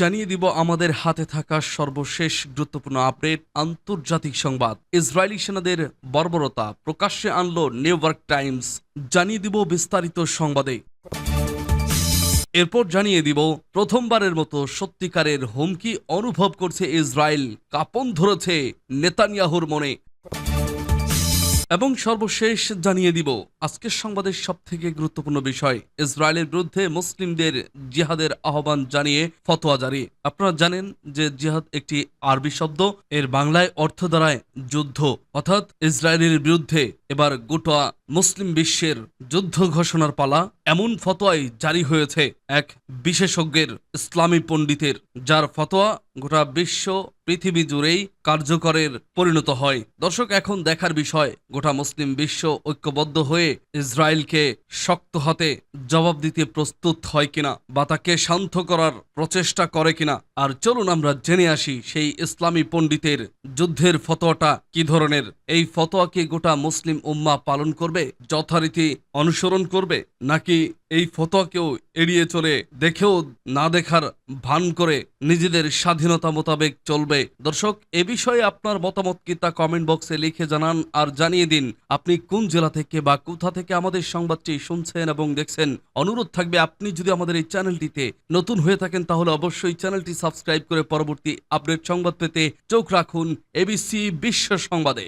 জানিয়ে দিব আমাদের হাতে থাকা সর্বশেষ গুরুত্বপূর্ণ আপডেট, আন্তর্জাতিক সংবাদ। ইসরায়েলি সেনাদের বর্বরতা প্রকাশ্যে আনলো নিউ ইয়র্ক টাইমস। জানিয়ে দিব বিস্তারিত সংবাদে। এরপর জানিয়ে দিব, প্রথমবারের মতো সত্যিকারের হুমকি অনুভব করছে ইসরায়েল। কাপন ধরেছে নেতানিয়াহুর মনে। এবং সর্বশেষ জানিয়ে দিব, আজকের সংবাদের সব থেকে গুরুত্বপূর্ণ বিষয়, ইসরায়েলের বিরুদ্ধে মুসলিমদের জিহাদের আহ্বান জানিয়ে ফতোয়া জারি। আপনারা জানেন যে জিহাদ একটি আরবি শব্দ, এর বাংলায় অর্থ দ্বারায় যুদ্ধ। অর্থাৎ ইসরায়েলের বিরুদ্ধে এবার গোটা মুসলিম বিশ্বের যুদ্ধ ঘোষণার পালা এমন ফতোয়াই জারি হয়েছে এক বিশেষজ্ঞের ইসলামী পণ্ডিতের, যার ফতোয়া গোটা বিশ্ব পৃথিবী জুড়েই কার্যকরের পরিণত হয়। দর্শক, এখন দেখার বিষয়, গোটা মুসলিম বিশ্ব ঐক্যবদ্ধ হয়ে ইসরায়েলকে শক্ত হাতে জবাব দিতে প্রস্তুত হয় কিনা বা তাকে শান্ত করার প্রচেষ্টা করে কিনা? আর চলুন আমরা জেনে আসি সেই ইসলামী পণ্ডিতের যুদ্ধের ফতোয়াটা কি ধরনের? এই ফতোয়াকে গোটা মুসলিম উম্মা পালন করবে যথারীতি অনুসরণ করবে, নাকি এই ফতোয়াকেও এড়িয়ে চলে দেখেও না দেখার ভান করে নিজেদের স্বাধীনতা মোতাবেক চলবে? দর্শক, এ বিষয়ে আপনার মতামত কি তা কমেন্ট বক্সে লিখে জানান আর জানিয়ে দিন, আপনি কোন জেলা থেকে বা কোথা থেকে আমাদের সংবাদটি শুনছেন এবং দেখছেন? অনুরোধ থাকবে, আপনি যদি আমাদের এই চ্যানেলটিতে নতুন হয়ে থাকেন, তাহলে অবশ্যই চ্যানেলটি সাবস্ক্রাইব করে পরবর্তী আপডেট সংবাদ পেতে চোখ রাখুন এবিসি বিশ্ব সংবাদে।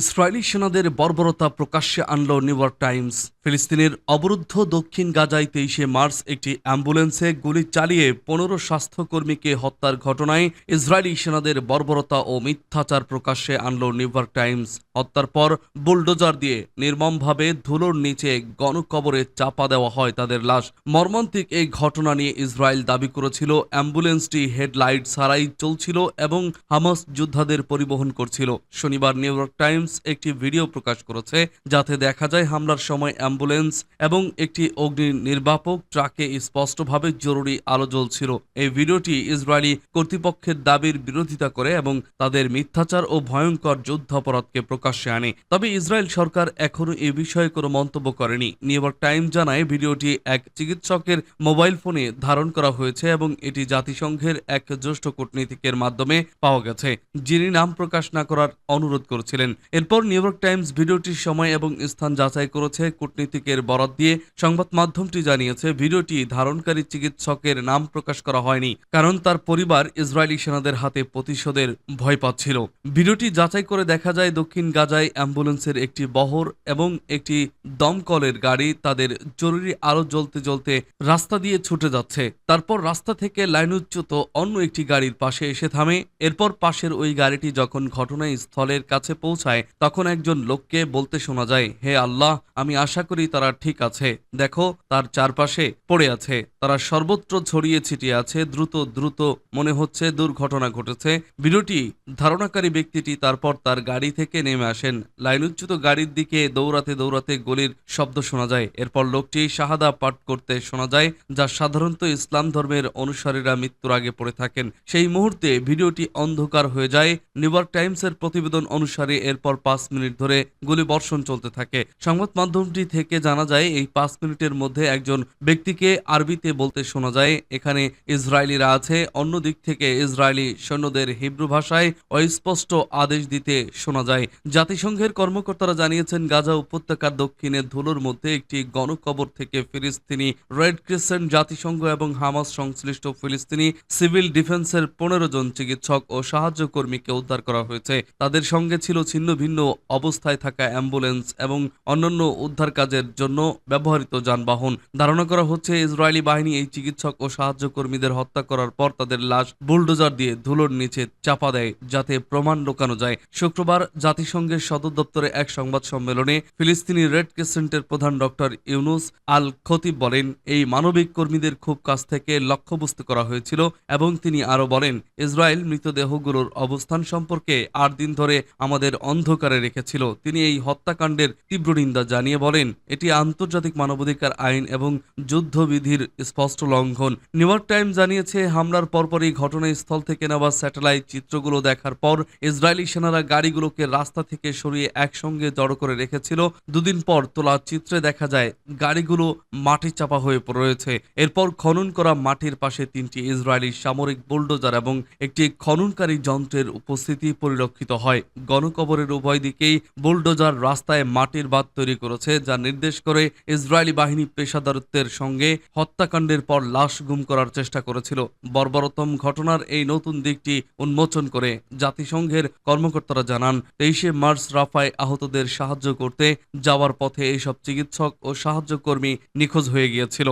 ইসরায়েলি সেনাদের বর্বরতা প্রকাশ্যে আনল নিউ ইয়র্ক টাইমস। ফিলিস্তিনের অবরুদ্ধ দক্ষিণ গাজায় তেইশে মার্চ একটি অ্যাম্বুলেন্সে গুলি চালিয়ে পনেরো স্বাস্থ্যকর্মীকে হত্যার ঘটনায় ইসরায়েলি সেনাদের বর্বরতা ও মিথ্যাচার প্রকাশ্যে আনল নিউ ইয়র্ক টাইমস। হত্যার পর বুলডোজার দিয়ে নির্মমভাবে ধুলোর নিচে গণকবরে চাপা দেওয়া হয় তাদের লাশ। মর্মান্তিক এই ঘটনা নিয়ে ইসরায়েল দাবি করেছিল, অ্যাম্বুলেন্সটি হেডলাইট ছাড়াই চলছিল এবং হামাস যোদ্ধাদের পরিবহন করছিল। শনিবার নিউ ইয়র্ক টাইমস একটি ভিডিও প্রকাশ করেছে যাতে দেখা যায় হামলার সময় অ্যাম্বুলেন্স এবং একটি অগ্নি নির্বাপক ট্রাকে স্পষ্টভাবে জরুরি আলো জ্বলছিল। এই ভিডিওটি ইসরায়েলি কর্তৃপক্ষের দাবির বিরোধিতা করে এবং তাদের মিথ্যাচার ও ভয়ঙ্কর যুদ্ধাপরাধকে প্রকাশ্যে আনে। তবে ইসরায়েল সরকার এখনও এ বিষয়ে কোনো মন্তব্য করেনি। নিউ ইয়র্ক টাইম জানায়, ভিডিওটি এক চিকিৎসকের মোবাইল ফোনে ধারণ করা হয়েছে এবং এটি জাতিসংঘের এক জ্যেষ্ঠ কূটনীতিকের মাধ্যমে পাওয়া গেছে, যিনি নাম প্রকাশ না করার অনুরোধ করেছিলেন। এরপর নিউ ইয়র্ক টাইমস ভিডিওটির সময় এবং স্থান যাচাই করেছে কূটনীতিকের বরাত দিয়ে সংবাদ মাধ্যমটি জানিয়েছে, ভিডিওটি ধারণকারী চিকিৎসকের নাম প্রকাশ করা হয়নি, কারণ তার পরিবার ইসরায়েলি সেনাদের হাতে প্রতিশোধের ভয় পাচ্ছিল। ভিডিওটি যাচাই করে দেখা যায়, দক্ষিণ গাজায় অ্যাম্বুলেন্সের একটি বহর এবং একটি দমকলের গাড়ি তাদের জরুরি আলো জ্বলতে জ্বলতে রাস্তা দিয়ে ছুটে যাচ্ছে। তারপর রাস্তা থেকে লাইনচ্যুত অন্য একটি গাড়ির পাশে এসে থামে। এরপর পাশের ওই গাড়িটি যখন ঘটনাস্থলের কাছে পৌঁছায় তখন একজন লোককে বলতে শোনা যায়, হে আল্লাহ, আমি আশা করি তারা ঠিক আছে। দেখো, তার চারপাশে পড়ে আছে। তারা সর্বত্র ছড়িয়ে ছিটিয়ে আছে, দ্রুত দ্রুত মনে হচ্ছে দুর্ঘটনা ঘটেছে। ভিডিওটি ধারণাকারী ব্যক্তিটি তারপর তার গাড়ি থেকে নেমে আসেন। লাইনচ্যুত গাড়ির দিকে দৌড়াতে দৌড়াতে গলির শব্দ শোনা যায়। এরপর লোকটি শাহাদা পাঠ করতে শোনা যায়, যা সাধারণত ইসলাম ধর্মের অনুসারীরা মৃত্যুর আগে পড়ে থাকেন। সেই মুহূর্তে ভিডিওটি অন্ধকার হয়ে যায়। নিউ ইয়র্ক টাইমসের প্রতিবেদন অনুসারে এরপর পাঁচ মিনিট ধরে গুলি বর্ষণ চলতে থাকে। সংবাদ মাধ্যমটি থেকে জানা যায়, এই পাঁচ মিনিটের মধ্যে একজন ব্যক্তিকে আরবিতে বলতে শোনা যায়, এখানে ইসরায়েলিরা আছে। অন্য দিক থেকে ইসরায়েলি সৈন্যদের হিব্রু ভাষায় অস্পষ্ট আদেশ দিতে শোনা যায়। জাতিসংঘের কর্মকর্তারা জানিয়েছেন, গাজা উপত্যকার দক্ষিণে ধুলোর মধ্যে একটি গণকবর থেকে ফিলিস্তিনি রেড ক্রিসেন্ট জাতিসংঘ এবং হামাস সংশ্লিষ্ট ফিলিস্তিনি সিভিল ডিফেন্সের পনেরো জন চিকিৎসক ও সাহায্য কর্মীকে উদ্ধার করা হয়েছে। তাদের সঙ্গে ছিল ছিন্ন ভিন্ন অবস্থায় থাকা অ্যাম্বুলেন্স এবং অন্যান্য উদ্ধার কাজের জন্য ব্যবহৃত যানবাহন। ধারণা করা হচ্ছে, ইসরায়েলি বাহিনী এই চিকিৎসক ও সাহায্য কর্মীদের হত্যা করার পর তাদের লাশ বুলডোজার দিয়ে ধুলোর নিচে চাপা দেয়, যাতে প্রমাণ লোকানো যায়। শুক্রবার জাতিসংঘের সদর দপ্তরে এক সংবাদ সম্মেলনে ফিলিস্তিনি রেড ক্রিসেন্টের প্রধান ডক্টর ইউনুস আল খতিব বলেন, এই মানবিক কর্মীদের খুব কাছ থেকে লক্ষ্যবস্তু করা হয়েছিল এবং তিনি আরও বলেন, ইসরায়েল মৃতদেহগুলোর অবস্থান সম্পর্কে আট দিন ধরে আমাদের অন্ধ অন্ধকারে রেখেছিল। তিনি এই হত্যাকাণ্ডের তীব্র নিন্দা জানিয়ে বলেন, এটি আন্তর্জাতিক মানবাধিকার আইন এবং যুদ্ধবিধির স্পষ্ট লঙ্ঘন। নিউ ইয়র্ক টাইম জানিয়েছে, হামলার পরপরই ঘটনাস্থল থেকে নেওয়া স্যাটেলাইট চিত্রগুলো দেখার পর ইসরায়েলি সেনারা গাড়িগুলোকে রাস্তা থেকে সরিয়ে একসঙ্গে জড়ো করে রেখেছিল। দুদিন পর তোলা চিত্রে দেখা যায়, গাড়িগুলো মাটি চাপা হয়ে রয়েছে। এরপর খনন করা মাটির পাশে তিনটি ইসরায়েলি সামরিক বুলডোজার এবং একটি খননকারী যন্ত্রের উপস্থিতি পরিলক্ষিত হয়। গণকবরের উভয় দিকেই বুলডোজার রাস্তায় মাটির বাঁধ তৈরি করেছে, যা নির্দেশ করে ইসরায়েলি বাহিনী পেশাদারত্বের সঙ্গে হত্যাকাণ্ডের পর লাশ গুম করার চেষ্টা করেছিল। বর্বরতম ঘটনার এই নতুন দিকটি উন্মোচন করে জাতিসংঘের কর্মকর্তারা জানান, তেইশে মার্চ রাফায় আহতদের সাহায্য করতে যাওয়ার পথে এইসব চিকিৎসক ও সাহায্যকর্মী নিখোঁজ হয়ে গিয়েছিল।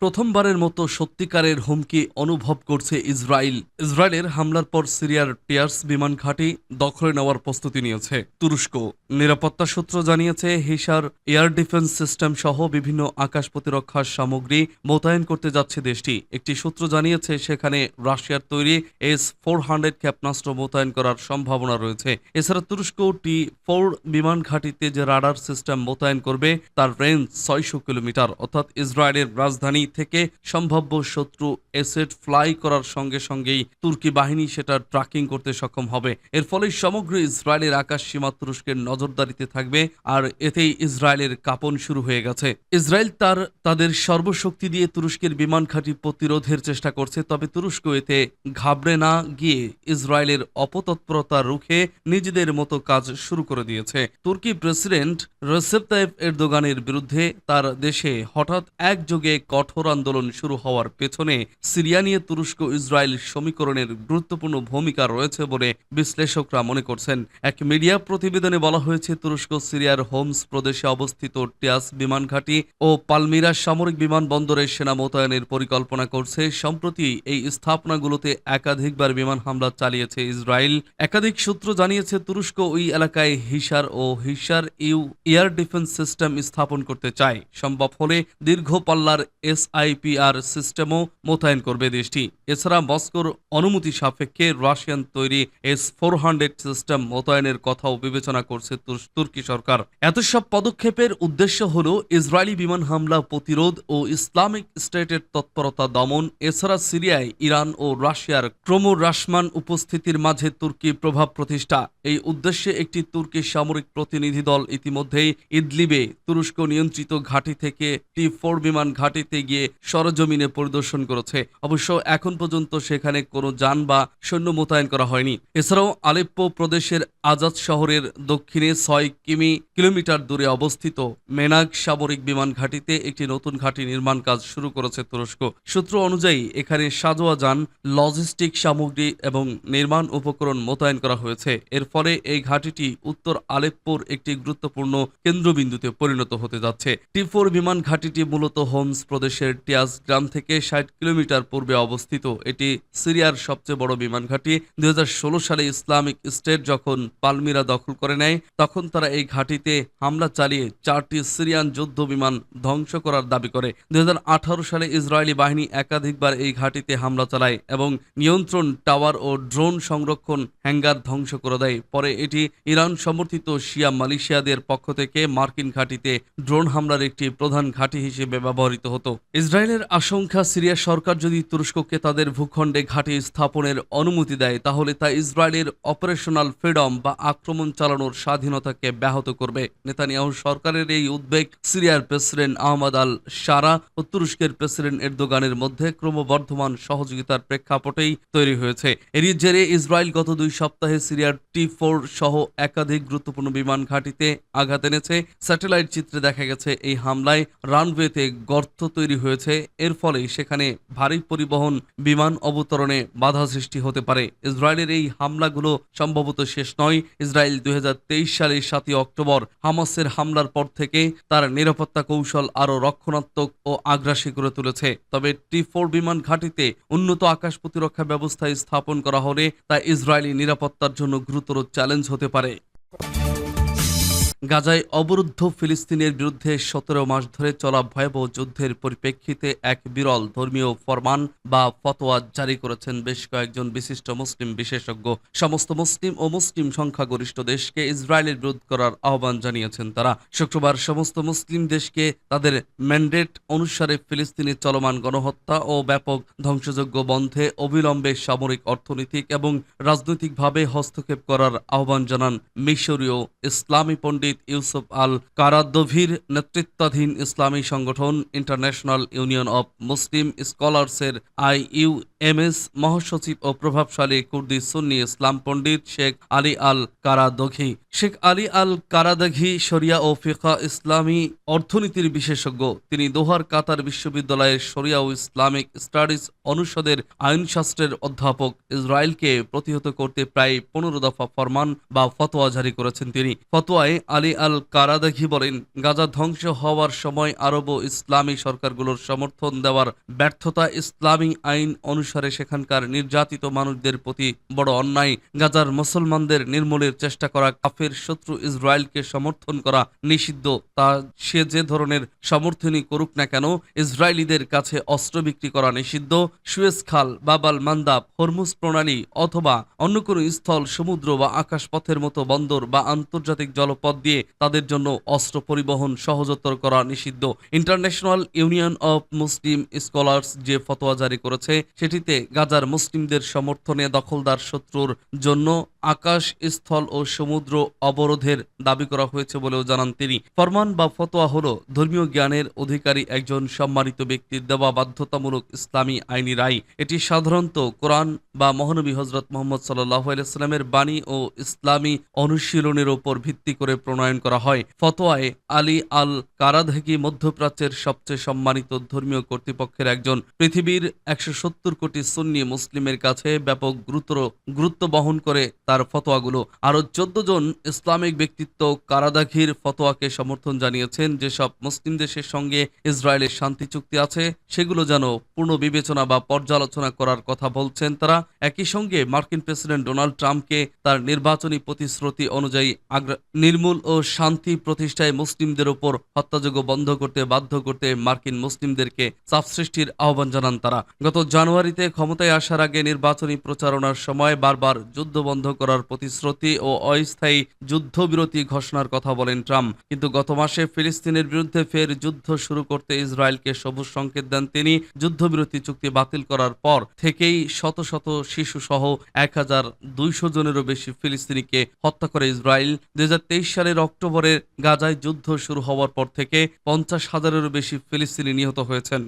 প্রথমবারের মতো সত্যিকারের হুমকি অনুভব করছে ইসরায়েল। ইসরায়েলের হামলার পর সিরিয়ার টিয়ার্স বিমান ঘাঁটি দখলে নেওয়ার প্রস্তুতি নিয়েছে। তুরস্ক নিরাপত্তা সূত্র জানিয়েছে, হিসার এয়ার ডিফেন্স সিস্টেম সহ বিভিন্ন আকাশ প্রতিরক্ষার সামগ্রী মোতায়েন করতে যাচ্ছে দেশটি। একটি সূত্র জানিয়েছে, সেখানে রাশিয়ার তৈরি এস ফোর হান্ড্রেড ক্ষেপণাস্ত্র মোতায়েন করার সম্ভাবনা রয়েছে। এছাড়া তুরস্ক টি ফোর বিমান ঘাঁটিতে যে রাডার সিস্টেম মোতায়েন করবে, তার রেঞ্জ ছয়শো কিলোমিটার, অর্থাৎ ইসরায়েলের রাজধানী থেকে সম্ভাব্য শত্রু এসেট ফ্লাই করার সঙ্গে সঙ্গেই তুর্কি বাহিনী সেটা ট্র্যাকিং করতে সক্ষম হবে। এর ফলে সমগ্র ইসরায়েলের আকাশ সীমা তুরস্কের নজরদারিতে থাকবে আর এতেই ইসরায়েলের কাপন শুরু হয়ে গেছে। ইসরায়েল তার, তাদের সর্বশক্তি দিয়ে তুরস্কের বিমান ঘাঁটি প্রতিরোধের চেষ্টা করছে, তবে তুরস্ক এতে ঘাবড়ে না গিয়ে ইসরায়েলের অপতৎপরতা রুখে নিজেদের মতো কাজ শুরু করে দিয়েছে। তুর্কি প্রেসিডেন্ট রসেপ তাইপ এরদোগানের বিরুদ্ধে তার দেশে হঠাৎ একযোগে কঠোর আন্দোলন শুরু হওয়ার পেছনে সিরিয়া নিয়ে তুরস্ক ইসরায়েল সমীকরণের গুরুত্বপূর্ণ ভূমিকা রয়েছে বলে বিশ্লেষকরা মনে করছেন। এক মিডিয়া প্রতিবেদনে বলা হয়েছে, তুরস্ক, সিরিয়ার হোমস প্রদেশে অবস্থিত টিয়াস বিমান ঘাঁটি ও পালমিরা সামরিক বিমানবন্দরে সেনা মোতায়েনের পরিকল্পনা করছে। সম্প্রতি এই স্থাপনাগুলোতে একাধিকবার বিমান হামলা চালিয়েছে ইসরায়েল। একাধিক সূত্র জানিয়েছে, তুরস্ক ওই এলাকায় হিসার ও Hisar U air defence system স্থাপন করতে চায়। সম্ভব হলে দীর্ঘ পাল্লার এসআইপিআর সিস্টেমও মোতায়েন করবে দেশটি। এছাড়া মস্কোর অনুমতি সাপেক্ষে রাশিয়ান তৈরি এস ফোর হান্ড্রেড সিস্টেম মোতায়েনের কথাও বিবেচনা করছে তুর্কি সরকার। এত সব পদক্ষেপের উদ্দেশ্য হল ইসরায়েলি বিমান হামলা প্রতিরোধ ও ইসলামিক স্টেটের তৎপরতা দমন। এছাড়া সিরিয়ায় ইরান ও রাশিয়ার ক্রমহ্রাসমান উপস্থিতির মাঝে তুর্কি প্রভাব প্রতিষ্ঠা। এই উদ্দেশ্যে একটি তুর্কি সামরিক প্রতিনিধি দল ইতিমধ্যেই ইদলিবে তুরস্ক নিয়ন্ত্রিত ঘাঁটি থেকে টি ফোর বিমান ঘাঁটিতে গিয়ে সরজমিনে পরিদর্শন করেছে। অবশ্য এখন পর্যন্ত সেখানে কোনো যান বা সৈন্য মোতায়েন করা হয়নি। এছাড়াও আলেপ্পো প্রদেশের আজাদ শহরের দক্ষিণে ছয় কিমি কিলোমিটার দূরে অবস্থিত মেনাগ সামরিক বিমান ঘাঁটিতে একটি নতুন ঘাঁটি নির্মাণ কাজ শুরু করেছে তুরস্ক। সূত্র অনুযায়ী, এখানে সাজোয়া যান, লজিস্টিক সামগ্রী এবং নির্মাণ উপকরণ মোতায়েন করা হয়েছে। এর ফলে এই ঘাঁটিটি উত্তর আলেপ্পোর একটি গুরুত্বপূর্ণ কেন্দ্রবিন্দুতে পরিণত হতে যাচ্ছে। টি ফোর বিমান ঘাঁটিটি মূলত হোমস প্রদেশের টিয়াস গ্রাম থেকে ষাট কিলোমিটার পূর্বে অবস্থিত। এটি সিরিয়ার সবচেয়ে বড় বিমান ঘাঁটি। দুই সালে ইসলামিক স্টেট যখন পালমিরা দখল করে নেয়, তখন তারা এই ঘাঁটিতে হামলা চালিয়ে চারটি সিরিয়ান যুদ্ধ বিমান ধ্বংস করার দাবি করে। দুই সালে ইসরায়েলি বাহিনী একাধিকবার এই ঘাঁটিতে হামলা চালায় এবং নিয়ন্ত্রণ টাওয়ার ও ড্রোন সংরক্ষণ হ্যাঙ্গার ধ্বংস করে দেয়। পরে এটি ইরান সমর্থিত শিয়া মালয়েশিয়াদের পক্ষ থেকে মার্কিন ঘাঁটিতে ড্রোন হামলার একটি প্রধান ঘাঁটি হিসেবে ব্যবহৃত হতো। ইসরায়েলের আশঙ্কা সিরিয়া সরকার যদি তুরস্ককে তাদের ভূখণ্ডে ঘাঁটি স্থাপনের অনুমতি দেয়, তাহলে তা ইসরায়েলের অপারেশনাল ফ্রিডম বা আক্রমণ চালানোর স্বাধীনতাকে ব্যাহত করবে। নেতানিয়াহু সরকারের এই উদ্বেগ সিরিয়ার প্রেসিডেন্ট আহমদ আল সারা ও তুরস্কের প্রেসিডেন্ট এরদোগানের মধ্যে ক্রমবর্ধমান সহযোগিতার প্রেক্ষাপটেই তৈরি হয়েছে। এরই জেরে ইসরায়েল গত দুই সপ্তাহে সিরিয়ার টি ফোর সহ একাধিক গুরুত্বপূর্ণ বিমান ঘাঁটিতে আঘাত এনেছে। স্যাটেলাইট চিত্রে দেখা গেছে, এই হামলায় রানওয়েতে গর্ত তৈরি হয়েছে। এর ফলে সেখানে ভারী পরিবহন, বিমান অবতরণে বাধা সৃষ্টি হতে পারে। ইসরায়েলের এই হামলাগুলো সম্ভবত শেষ নয়। ইসরায়েল দুই সালের সাতই অক্টোবর হামাসের হামলার পর থেকে তার নিরাপত্তা কৌশল আরও রক্ষণাত্মক ও আগ্রাসী করে তুলেছে। তবে টি ফোর বিমান ঘাঁটিতে উন্নত আকাশ প্রতিরক্ষা ব্যবস্থা স্থাপন করা হলে তা ইসরায়েলি নিরাপত্তার জন্য গুরুতর চ্যালেঞ্জ হতে পারে। গাজায় অবরুদ্ধ ফিলিস্তিনের বিরুদ্ধে সতেরো মাস ধরে চলা ভয়াবহ যুদ্ধের পরিপ্রেক্ষিতে এক বিরল ধর্মীয় ফরমান বা ফতোয়া জারি করেছেন বেশ কয়েকজন বিশিষ্ট মুসলিম বিশেষজ্ঞ। সমস্ত মুসলিম ও মুসলিম সংখ্যাগরিষ্ঠ দেশকে ইসরায়েলের বিরোধ করার আহ্বান জানিয়েছেন তারা। শুক্রবার সমস্ত মুসলিম দেশকে তাদের ম্যান্ডেট অনুসারে ফিলিস্তিনের চলমান গণহত্যা ও ব্যাপক ধ্বংসযজ্ঞ বন্ধে অবিলম্বে সামরিক, অর্থনৈতিক এবং রাজনৈতিকভাবে হস্তক্ষেপ করার আহ্বান জানান মিশরীয় ইসলামী পণ্ডিত ইউসুফ আল কারাদ্দভির নেতৃত্বাধীন ইসলামী সংগঠন ইন্টারন্যাশনাল ইউনিয়ন অব মুসলিম স্কলার্সের আই ইউ এম এস, মহাসচিব ও প্রভাবশালী কুর্দি সুন্নি ইসলাম পণ্ডিত শেখ আলী আল কারাদঘি। শেখ আলী আল কারাদঘি শরিয়া ও ফিকা ইসলামী অর্থনীতির বিশেষজ্ঞ। তিনি দোহার কাতার বিশ্ববিদ্যালয়ের শরিয়া ও ইসলামিক স্টাডিজ অনুষদের আইনশাস্ত্রের অধ্যাপক। ইসরায়েলকে প্রতিহত করতে প্রায় পনেরো দফা ফরমান বা ফতোয়া জারি করেছেন তিনি। ফতোয়ায় আলী আল কারাদাঘি বলেন, গাজা ধ্বংস হওয়ার সময় আরব ও ইসলামী সরকারগুলোর সমর্থন দেওয়ার ব্যর্থতা ইসলামী আইন অনুসারে সেখানকার নির্যাতিত মানুষদের প্রতি বড় অন্যায়। গাজার মুসলমানদের নির্মূলের চেষ্টা করা, কাফের শত্রু ইসরায়েলকে সমর্থন করা নিষিদ্ধ। তা সে যে ধরনের সমর্থনই করুক না কেন, ইসরায়েলিদের কাছে অস্ত্র বিক্রি করা নিষিদ্ধ। সুয়েজ খাল, বাবাল মান্দাব, হরমুজ প্রণালী অথবা অন্য কোনো স্থল, সমুদ্র বা আকাশপথের মতো বন্দর বা আন্তর্জাতিক জলপথ দিয়ে তাদের জন্য অস্ত্র পরিবহন সহজতর করা নিষিদ্ধ। International Union of Muslim Scholars যে ফতোয়া জারি করেছে, সেটিতে গাজার মুসলিমদের সমর্থনে দখলদার শত্রুর জন্য আকাশ, স্থল ও সমুদ্র অবরোধের দাবি করা হয়েছে বলেও জানান তিনি। ফরমান বা ফতোয়া হল ধর্মীয় জ্ঞানের অধিকারী একজন সম্মানিত ব্যক্তির দেওয়া বাধ্যতামূলক ইসলামী আইনি রায়। এটি সাধারণত কোরআন বা মহানবী হজরত মোহাম্মদ সাল্লাহ আলাইস্লামের বাণী ও ইসলামী অনুশীলনের ওপর ভিত্তি করে প্রণয়ন করা হয়। ফতোয়ায় আলী আল কারাধেকি মধ্যপ্রাচ্যের সবচেয়ে সম্মানিত ধর্মীয় কর্তৃপক্ষের একজন। পৃথিবীর একশো সত্তর কোটি সুন্নি মুসলিমের কাছে ব্যাপক গুরুতর গুরুত্ব বহন করে তার ফতোয়াগুলো। আরও চোদ্দ জন ইসলামিক ব্যক্তিত্ব কারাদাঘির ফতোয়াকে সমর্থন জানিয়েছেন। যেসব মুসলিম দেশের সঙ্গে ইসরায়েলের শান্তি চুক্তি আছে, সেগুলো যেন পূর্ণ বিবেচনা বা পর্যালোচনা করার কথা বলছেন তারা। একই সঙ্গে মার্কিন প্রেসিডেন্ট ডোনাল্ড ট্রাম্পকে তার নির্বাচনী প্রতিশ্রুতি অনুযায়ী নির্মূল ও শান্তি প্রতিষ্ঠায় মুসলিমদের ওপর হত্যাযোগ্য বন্ধ করতে বাধ্য করতে মার্কিন মুসলিমদেরকে চাপ সৃষ্টির আহ্বান জানান তারা। গত জানুয়ারিতে ক্ষমতায় আসার আগে নির্বাচনী প্রচারণার সময় বারবার যুদ্ধ বন্ধ করার প্রতিশ্রুতি ও অস্থায়ী যুদ্ধবিরতি ঘোষণার কথা বলেন ট্রাম্প। কিন্তু গত মাসে ফিলিস্তিনের বিরুদ্ধে ফের যুদ্ধ শুরু করতে ইসরায়েলকে সবুজ সংকেত দেন তিনি। যুদ্ধবিরতি চুক্তি বাতিল করার পর থেকেই শত শত শিশু সহ এক হাজার দুইশো জনেরও বেশি ফিলিস্তিনিকে হত্যা করে ইসরায়েল। হাজার তেইশ সালের অক্টোবরে গাজায় যুদ্ধ শুরু হওয়ার পর থেকে পঞ্চাশ হাজারেরও বেশি ফিলিস্তিনি নিহত হয়েছেন।